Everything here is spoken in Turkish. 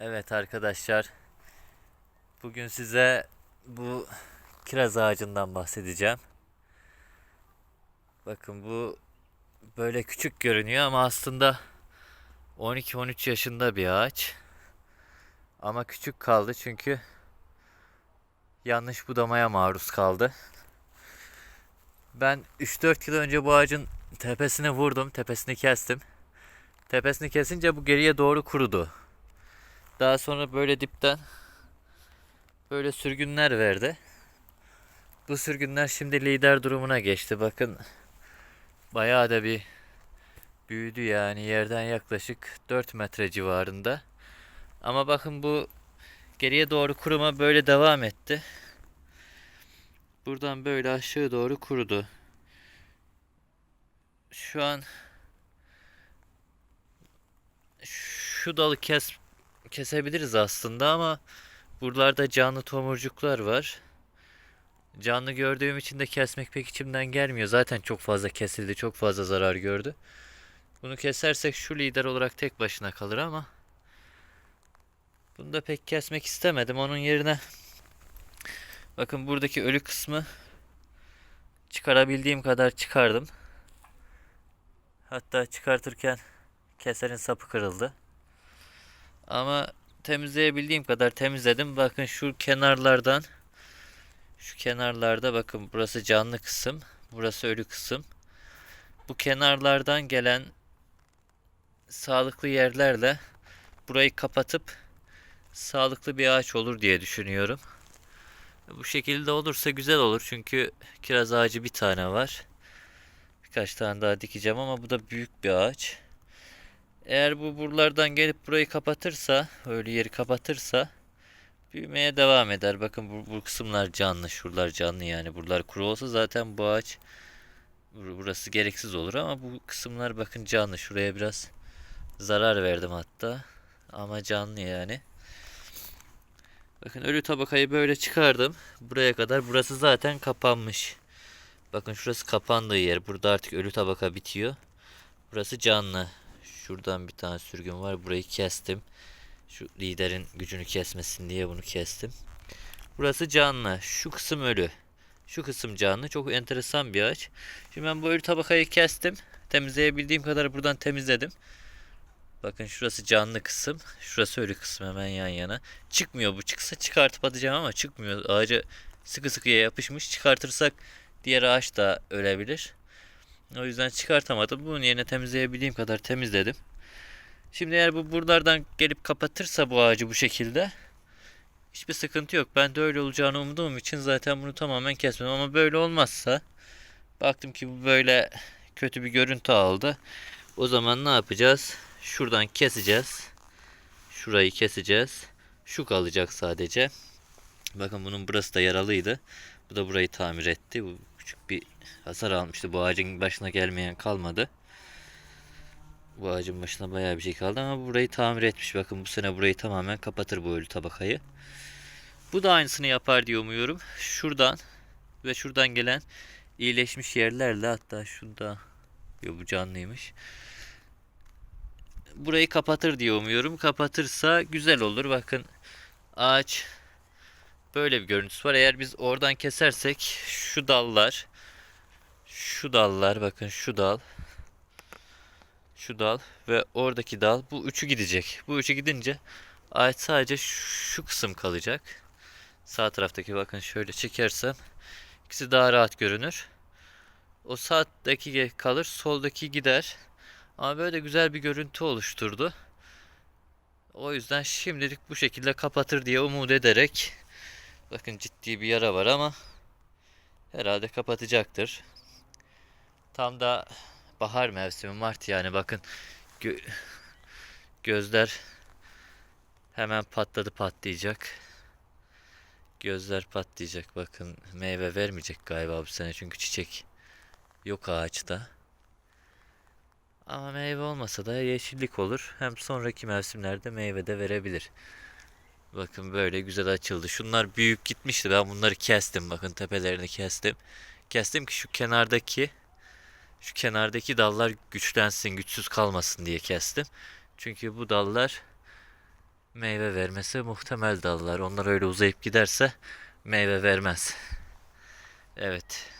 Evet arkadaşlar. Bugün size bu kiraz ağacından bahsedeceğim. Bakın bu böyle küçük görünüyor ama aslında 12-13 yaşında bir ağaç. Ama küçük kaldı çünkü yanlış budamaya maruz kaldı. Ben 3-4 yıl önce bu ağacın tepesine vurdum, tepesini kestim. Tepesini kesince bu geriye doğru kurudu. Daha sonra böyle dipten böyle sürgünler verdi. Bu sürgünler şimdi lider durumuna geçti. Bakın bayağı da bir büyüdü yani yerden yaklaşık 4 metre civarında. Ama bakın bu geriye doğru kuruma böyle devam etti. Buradan böyle aşağı doğru kurudu. Şu an şu dalı kes kesebiliriz aslında ama buralarda canlı tomurcuklar var. Canlı gördüğüm için de kesmek pek içimden gelmiyor. Zaten çok fazla kesildi, çok fazla zarar gördü. Bunu kesersek şu lider olarak tek başına kalır ama bunu da pek kesmek istemedim. Onun yerine bakın buradaki ölü kısmı çıkarabildiğim kadar çıkardım. Hatta çıkartırken keserin sapı kırıldı. Ama temizleyebildiğim kadar temizledim. Bakın şu kenarlardan şu kenarlarda bakın burası canlı kısım, burası ölü kısım. Bu kenarlardan gelen sağlıklı yerlerle burayı kapatıp sağlıklı bir ağaç olur diye düşünüyorum. Bu şekilde olursa güzel olur çünkü kiraz ağacı bir tane var. Birkaç tane daha dikeceğim ama bu da büyük bir ağaç. Eğer bu buralardan gelip burayı kapatırsa, öyle yeri kapatırsa büyümeye devam eder. Bakın bu, bu kısımlar canlı, şuralar canlı yani. Buralar kuru olsa zaten bu ağaç bur- burası gereksiz olur ama bu kısımlar bakın canlı. Şuraya biraz zarar verdim hatta. Ama canlı yani. Bakın ölü tabakayı böyle çıkardım. Buraya kadar. Burası zaten kapanmış. Bakın şurası kapandığı yer. Burada artık ölü tabaka bitiyor. Burası canlı. Şuradan bir tane sürgün var. Burayı kestim. Şu liderin gücünü kesmesin diye bunu kestim. Burası canlı. Şu kısım ölü. Şu kısım canlı. Çok enteresan bir ağaç. Şimdi ben bu ölü tabakayı kestim. Temizleyebildiğim kadar buradan temizledim. Bakın şurası canlı kısım. Şurası ölü kısım hemen yan yana. Çıkmıyor bu. Çıksa çıkartıp atacağım ama çıkmıyor. Ağaca sıkı sıkıya yapışmış. Çıkartırsak diğer ağaç da ölebilir. O yüzden çıkartamadım. Bunun yerine temizleyebildiğim kadar temizledim. Şimdi eğer bu buralardan gelip kapatırsa bu ağacı bu şekilde hiçbir sıkıntı yok. Ben de öyle olacağını umduğum için zaten bunu tamamen kesmedim. Ama böyle olmazsa baktım ki bu böyle kötü bir görüntü aldı. O zaman ne yapacağız? Şuradan keseceğiz. Şurayı keseceğiz. Şu kalacak sadece. Bakın bunun burası da yaralıydı. Bu da burayı tamir etti. Bu küçük bir hasar almıştı. Bu ağacın başına gelmeyen kalmadı. Bu ağacın başına bayağı bir şey kaldı ama burayı tamir etmiş. Bakın bu sene burayı tamamen kapatır bu ölü tabakayı. Bu da aynısını yapar diye umuyorum. Şuradan ve şuradan gelen iyileşmiş yerlerle hatta şunda Yo, bu canlıymış. Burayı kapatır diye umuyorum. Kapatırsa güzel olur. Bakın ağaç böyle bir görüntüsü var. Eğer biz oradan kesersek şu dallar şu dallar bakın şu dal şu dal ve oradaki dal bu üçü gidecek. Bu üçü gidince ağaç sadece şu kısım kalacak. Sağ taraftaki bakın şöyle çekersem ikisi daha rahat görünür. O sağdaki kalır, soldaki gider. Ama böyle güzel bir görüntü oluşturdu. O yüzden şimdilik bu şekilde kapatır diye umut ederek bakın ciddi bir yara var ama herhalde kapatacaktır. Tam da bahar mevsimi Mart yani bakın gö- gözler hemen patladı patlayacak. Gözler patlayacak bakın meyve vermeyecek galiba bu sene çünkü çiçek yok ağaçta. Ama meyve olmasa da yeşillik olur. Hem sonraki mevsimlerde meyve de verebilir. Bakın böyle güzel açıldı. Şunlar büyük gitmişti. Ben bunları kestim. Bakın tepelerini kestim. Kestim ki şu kenardaki şu kenardaki dallar güçlensin, güçsüz kalmasın diye kestim. Çünkü bu dallar meyve vermesi muhtemel dallar. Onlar öyle uzayıp giderse meyve vermez. Evet.